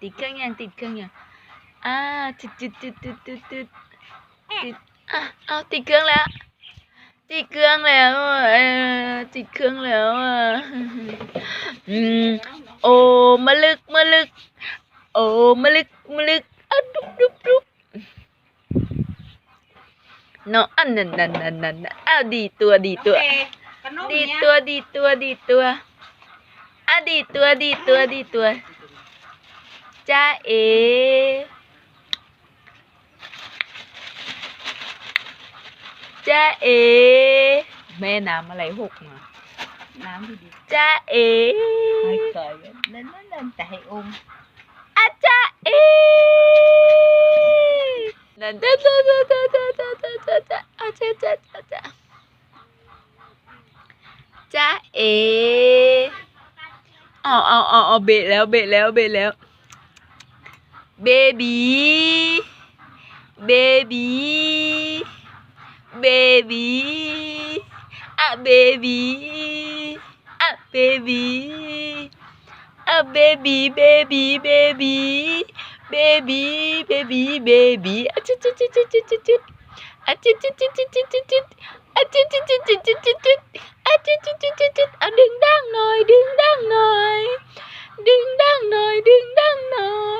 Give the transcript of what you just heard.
ติดเครื่องยังติดเครื่องยังอ่าติดติดติดติดติดติดติดอะเอาติดเครื่องแล้ว ติดเครื่องแล้วอะเออติดเครื่องแล้วอะอืมโอ้มะลึกมะลึก โอ้มะลึกมะลึกอะดุบดุบดุบเนาะอันนั้นนั่นนั่นนั่นอ้าวดีตัวดีตัวขนมดีเนี้ยตัวดีตัวดีตัวอะดีตัวดีตัวดีตัว จ้าเอจ้าเอ แม่น้ำอะไรหกมา น้ำดีจ้าเอๆให้เกยนั่นนั่นนั่นแต่ให้อมอาจ้าเอนั่นจ้าจ้าจ้าจ้าจ้าจ้าจ้าจ้าจ้าอาจ้าจ้าจ้าจ้าจ้าเอเอาเอาเอาเอาเบะแล้วเบะแล้วเบะแล้ว baby baby baby a baby a baby a baby baby baby baby baby baby a chut chut chut chut chut chut chut a chut chut chut chut chut chut chut a chut chut chut chut chut chut chut a chut chut chut chut chut à đừng đang nồi đừng đang nồi đừng đang nồi đừng đang nồi